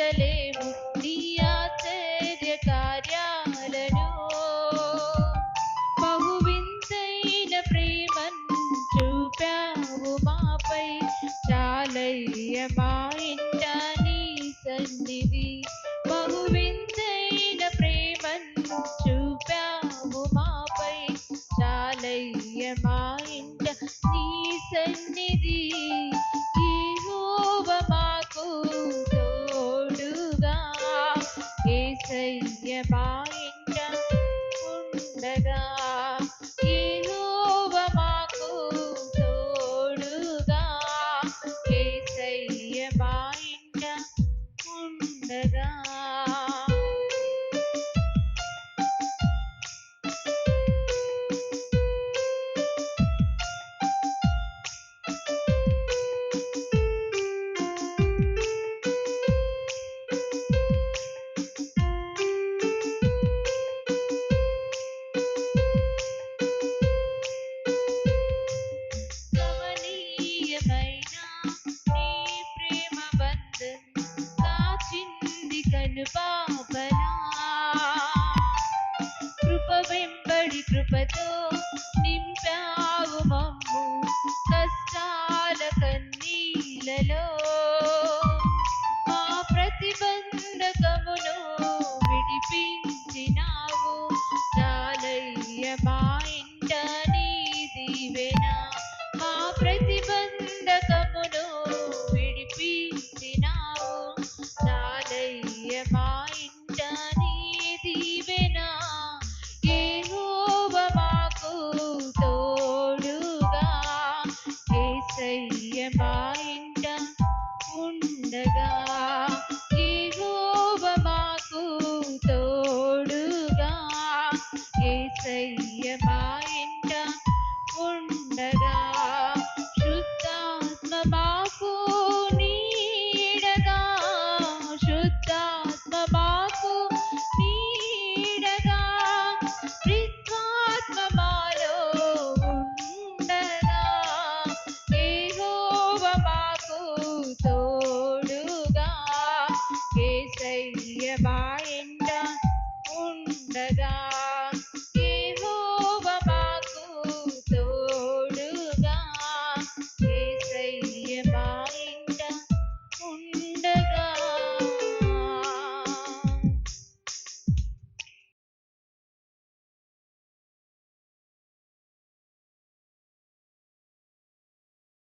സകലേ നീയാചാര്യ കാര്യാലനോ ബഹുവിന്ദൈന Preman രൂപ്യാവുമാപൈ ചാലയ്യമാ. in the bar. Bye.